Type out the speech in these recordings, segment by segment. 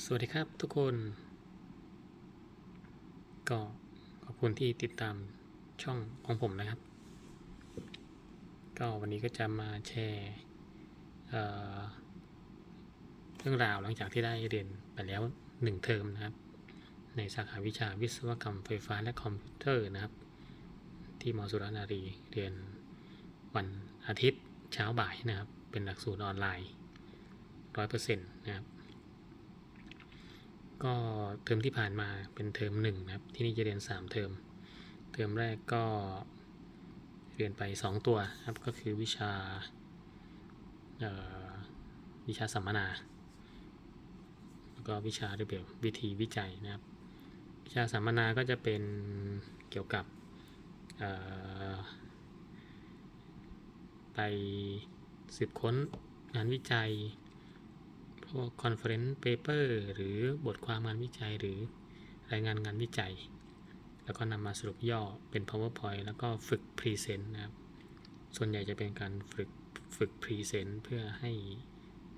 สวัสดีครับทุกคน ก็ขอบคุณที่ติดตามช่องของผมนะครับ ก็วันนี้ก็จะมาแชร์เเรื่องราวหลังจากที่ได้เรียนไปแล้วหนึ่งเทอมนะครับ ในสาขาวิชาวิศวกรรมไฟฟ้าและคอมพิวเตอร์นะครับ ที่มสุรนารีเรียนวันอาทิตย์เช้าบ่ายนะครับ เป็นหลักสูตรออนไลน์ร้อยเปอร์เซ็นต์นะครับ ก็เทอมที่ผ่านมาเป็นเทอมหนึ่งนะครับ ที่นี่จะเรียน 3 เทอม เทอมแรกก็เรียนไป 2 ตัวครับ ก็คือวิชาวิชาสัมมนา แล้วก็วิชาระเบียบวิธีวิจัยนะครับ วิชาสัมมนาก็จะเป็นเกี่ยวกับไปสืบค้นงานวิจัย พวก conference paper หรือบทความงานวิจัยหรือรายงานงานวิจัย แล้วก็นำมาสรุปย่อเป็น powerpoint แล้วก็ฝึก present นะครับ ส่วนใหญ่จะเป็นการฝึกฝึก present เพื่อให้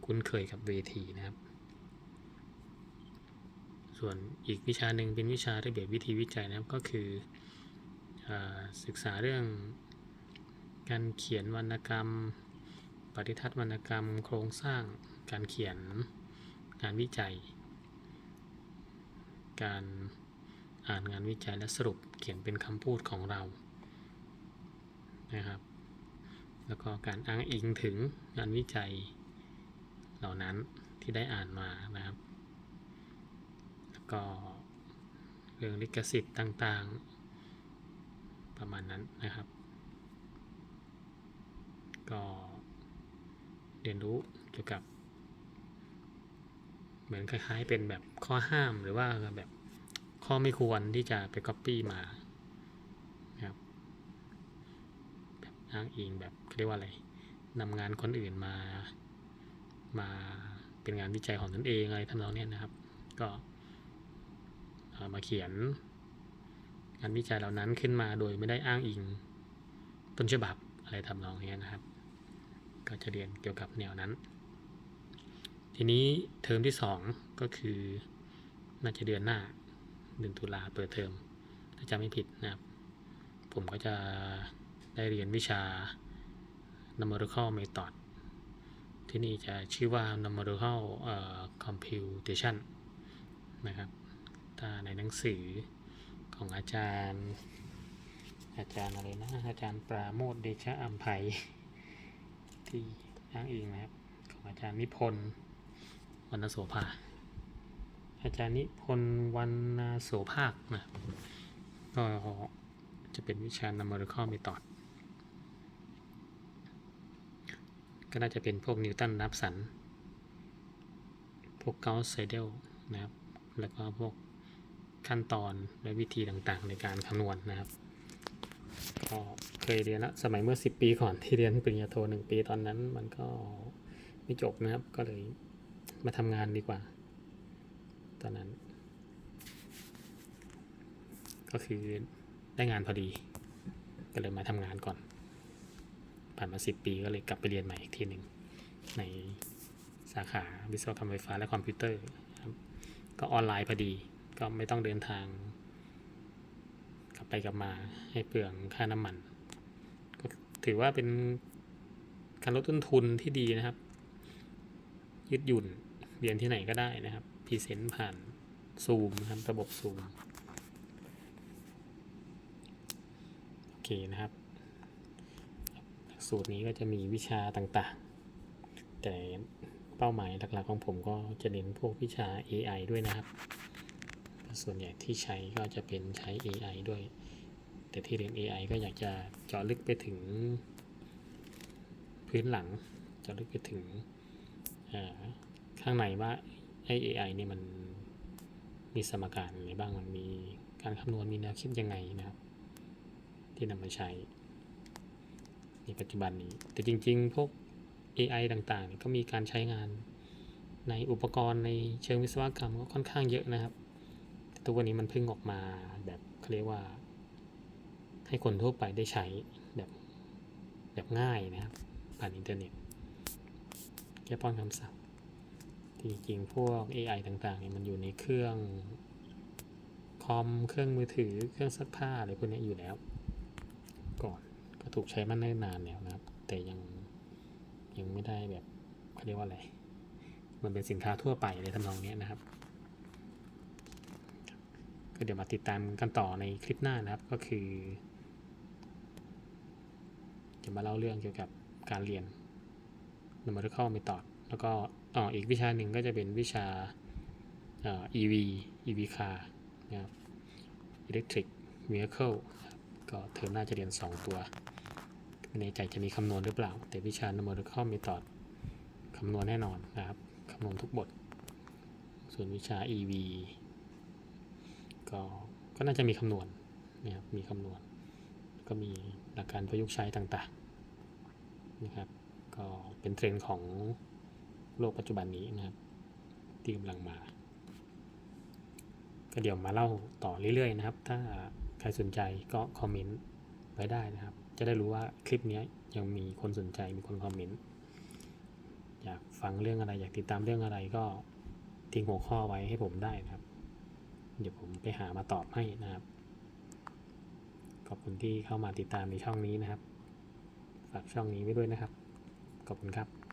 คุ้นเคยกับเวทีนะครับ ส่วนอีกวิชาหนึ่งเป็นวิชาระเบียบวิธีวิจัยนะครับก็คืออศึกษาเรื่องการเขียนวรรณกรรม ปฏิทัศน์วรรณกรรม โครงสร้าง การเขียนงานวิจัย การอ่านงานวิจัยและสรุปเขียนเป็นคำพูดของเรานะครับ แล้วก็การอ้างอิงถึงงานวิจัยเหล่านั้นที่ได้อ่านมานะครับ แล้วก็เรื่องลิขสิทธิ์ต่างๆ ประมาณนั้นนะครับ ก็เรียนรู้เกี่ยวกับ เหมือนคล้ายๆเป็นแบบข้อห้ามหรือว่าแบบข้อไม่ควรที่จะไป Copy มานะครับแบบอ้างอิงแบบเรียกว่าอะไรนำงานคนอื่นมา มาเป็นงานวิจัยของตนเองอะไรทำนองนี้นะครับ ก็มาเขียนงานวิจัยเหล่านั้นขึ้นมาโดยไม่ได้อ้างอิงต้นฉบับอะไรทำนองนี้นะครับ ก็จะเรียนเกี่ยวกับแนวนั้น ทีนี้เทอมที่ 2 ก็คือน่าจะเดือนหน้าเดือนตุลาเปิดเทอมถ้าจำไม่ผิดนะครับ ผมก็จะได้เรียนวิชา numerical method ที่นี่จะชื่อว่า numerical computation นะครับถ้าในหนังสือของอาจารย์ อาจารย์อะไรนะ อาจารย์ปราโมทเดชะอัมภัยที่อ้างอิงนะครับ ของอาจารย์นิพนธ์ วรรณโสภา อาจารย์นิพนธ์วรรณโสภาคนะก็จะเป็นวิชา numerical method ก็น่าจะเป็นพวกนิวตันรับสัน พวกเกาไซเดลนะครับ แล้วก็พวกขั้นตอนและวิธีต่างๆ ในการคำนวณนะครับ ก็เคยเรียนละสมัยเมื่อ 10 ปีก่อนที่เรียนปริญญาโทหนึ่งปีตอนนั้นมันก็ไม่จบนะครับ ก็เลย มาทำงานดีกว่า ตอนนั้น ก็คือได้งานพอดี ก็เลยมาทำงานก่อน ผ่านมา10ปีก็เลยกลับไปเรียนใหม่อีกทีหนึ่งในสาขาวิศวกรรมไฟฟ้าและคอมพิวเตอร์ก็ออนไลน์พอดี ก็ไม่ต้องเดินทาง กลับไปกลับมาให้เปลืองค่าน้ำมัน ก็ถือว่าเป็นการลดต้นทุนที่ดีนะครับ ยืดหยุ่น เรียนที่ไหนก็ได้นะครับพรีเซนต์ผ่านซูมนะครับระบบซูมโอเคนะครับหลักสูตรนี้ก็จะมีวิชาต่างๆ แต่เป้าหมายหลักๆของผมก็จะเน้นพวกวิชา AI ด้วยนะครับ ส่วนใหญ่ที่ใช้ก็จะเป็นใช้ AI ด้วย แต่ที่เรียน AI ก็อยากจะเจาะลึกไปถึงพื้นหลังเจาะลึกไปถึงอ่า ข้างในว่าไอ้ AI เนี่ยมันมีสมการอะไรบ้างมันมีการคำนวณมีแนวคิดยังไงนะครับ ที่นำมาใช้ในปัจจุบันนี้ แต่จริงๆ พวก AI ต่างๆ ก็มีการใช้งานในอุปกรณ์ในเชิงวิศวกรรมก็ค่อนข้างเยอะนะครับทุกวันนี้มันเพิ่งออกมาแบบเขาเรียกว่า ให้คนทั่วไปได้ใช้แบบแบบง่ายนะครับ ผ่านอินเทอร์เน็ตแค่ป้อนคำสั่ง ทีจริงๆพวก AI ต่างๆเนี่ยมันอยู่ในเครื่องคอมเครื่องมือถือเครื่องซักผ้าอะไรพวกนี้อยู่แล้ว ก่อนก็ถูกใช้มาเนิ่นนานแล้วนะครับ แต่ยังยังไม่ได้แบบเขาเรียกว่าอะไร มันเป็นสินค้าทั่วไปในทำนองนี้นะครับ ก็เดี๋ยวมาติดตามกันต่อในคลิปหน้านะครับก็คือ จะมาเล่าเรื่องเกี่ยวกับการเรียน numerical method แล้วก็อ๋ออีกวิชาหนึ่งก็จะเป็นวิชาเอ่อ EV EV car นะครับ electric vehicle ก็เทอมหน้าจะเรียน 2 ตัวไม่แน่ใจจะมีคำนวณหรือเปล่า แต่วิชา numerical method คำนวณแน่นอนนะครับคำนวณทุกบท ส่วนวิชา EV ก็ก็น่าจะมีคำนวณนะครับมีคำนวณ ก็มีหลักการประยุกต์ใช้ต่างๆนะครับก็เป็นเทรนด์ของ โลกปัจจุบันนี้นะครับที่กำลังมาก็เดี๋ยวมาเล่าต่อเรื่อยๆนะครับ ถ้าใครสนใจก็คอมเมนต์ไว้ได้นะครับ จะได้รู้ว่าคลิปนี้ยังมีคนสนใจมีคนคอมเมนต์อยากฟังเรื่องอะไร อยากติดตามเรื่องอะไรก็ทิ้งหัวข้อไว้ให้ผมได้นะครับ เดี๋ยวผมไปหามาตอบให้นะครับ ขอบคุณที่เข้ามาติดตามในช่องนี้นะครับ ฝากช่องนี้ไว้ด้วยนะครับ ขอบคุณครับ